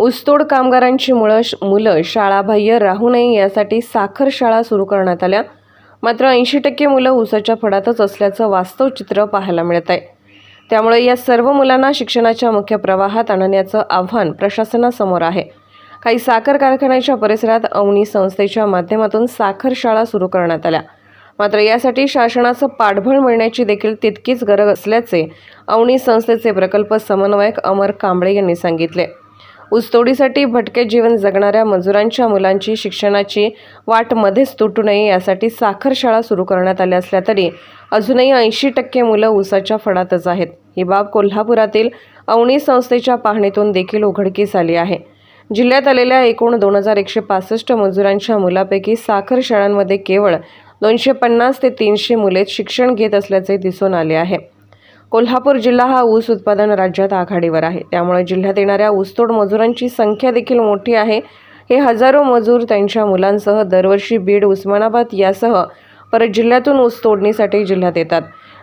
ऊसतोड कामगारांची मुळं मुलं शाळाबाह्य राहू नये यासाठी साखर शाळा सुरू करण्यात आल्या. मात्र ऐंशी टक्के मुलं ऊसाच्या फडातच असल्याचं वास्तव चित्र पाहायला मिळत आहे त्यामुळे या सर्व मुलांना शिक्षणाच्या मुख्य प्रवाहात आणण्याचं आव्हान प्रशासनासमोर आहे. काही साखर कारखान्याच्या परिसरात अवनी संस्थेच्या माध्यमातून साखर शाळा सुरू करण्यात आल्या. मात्र यासाठी शासनाचं पाठबळ मिळण्याची देखील तितकीच गरज असल्याचे अवनी संस्थेचे प्रकल्प समन्वयक अमर कांबळे यांनी सांगितले. ऊसतोडीसाठी भटके जीवन जगणाऱ्या मजुरांच्या मुलांची शिक्षणाची वाट मध्येच तुटू नये यासाठी साखर शाळा सुरू करण्यात आल्या असल्या तरी अजूनही ऐंशी टक्के मुलं ऊसाच्या फडातच आहेत. ही बाब कोल्हापुरातील अवणी संस्थेच्या पाहणीतून देखील उघडकीस आली आहे. जिल्ह्यात आलेल्या एकूण दोन हजार एकशे पासष्ट मजुरांच्या मुलापैकी साखर शाळांमध्ये केवळ दोनशे पन्नास ते तीनशे मुले शिक्षण घेत असल्याचे दिसून आले आहे. कोल्हापूर जिल्हा हा ऊस उत्पादन राज्यात आघाडीवर आहे. त्यामुळे जिल्ह्यात येणाऱ्या ऊसतोड मजुरांची संख्या देखील मोठी आहे. हे हजारो मजूर त्यांच्या मुलांसह दरवर्षी बीड उस्मानाबाद यासह परत जिल्ह्यातून ऊस तोडणीसाठी जिल्ह्यात येतात.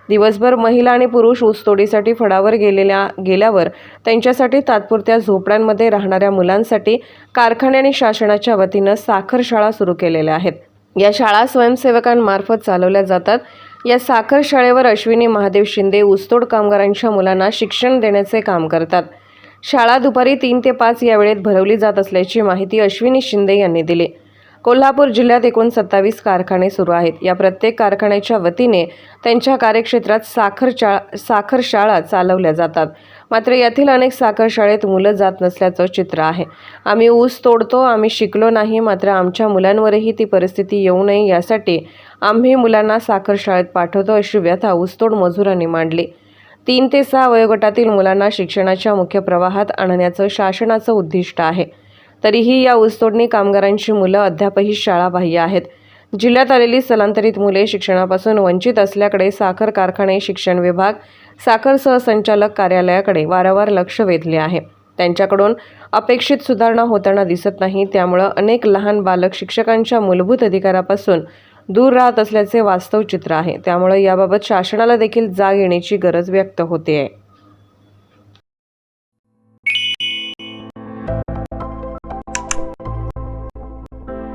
दिवसभर महिला आणि पुरुष ऊसतोडीसाठी फडावर गेलेल्या गेल्यावर त्यांच्यासाठी तात्पुरत्या झोपड्यांमध्ये राहणाऱ्या मुलांसाठी कारखाने आणि शासनाच्या वतीनं साखर शाळा सुरू केलेल्या आहेत. या शाळा स्वयंसेवकांमार्फत चालवल्या जातात. या साखर शाळेवर अश्विनी महादेव शिंदे ऊसतोड कामगारांच्या मुलांना शिक्षण देण्याचे काम करतात. शाळा दुपारी तीन ते पाच या वेळेत भरवली जात असल्याची माहिती अश्विनी शिंदे यांनी दिली. कोल्हापूर जिल्ह्यात एकूण सत्तावीस कारखाने सुरू आहेत. या प्रत्येक कारखान्याच्या वतीने त्यांच्या कार्यक्षेत्रात साखर चा साखर शाळा चालवल्या जातात. मात्र यातील अनेक साखर शाळेत मुलं जात नसल्याचं चित्र आहे. आम्ही ऊस तोडतो आम्ही शिकलो नाही मात्र आमच्या मुलांवरही ती परिस्थिती येऊ नये यासाठी आम्ही मुलांना साखर शाळेत पाठवतो अशी व्यथा ऊसतोड मजुरांनी मांडली. तीन ते सहा वयोगटातील मुलांना शिक्षणाच्या मुख्य प्रवाहात आणण्याचं शासनाचं उद्दिष्ट आहे. तरीही या ऊसतोडणी कामगारांची मुलं अद्यापही शाळाबाह्य आहेत. जिल्ह्यात आलेली स्थलांतरित मुले शिक्षणापासून वंचित असल्याकडे साखर कारखाने शिक्षण विभाग साखर सहसंचालक कार्यालयाकडे वारंवार लक्ष वेधले आहे. त्यांच्याकडून अपेक्षित सुधारणा होताना दिसत नाही त्यामुळं अनेक लहान बालक शिक्षकांच्या मूलभूत अधिकारापासून दूर राहत असल्याचे वास्तव चित्र आहे. त्यामुळे याबाबत शासनाला देखील जाग येण्याची गरज व्यक्त होते आहे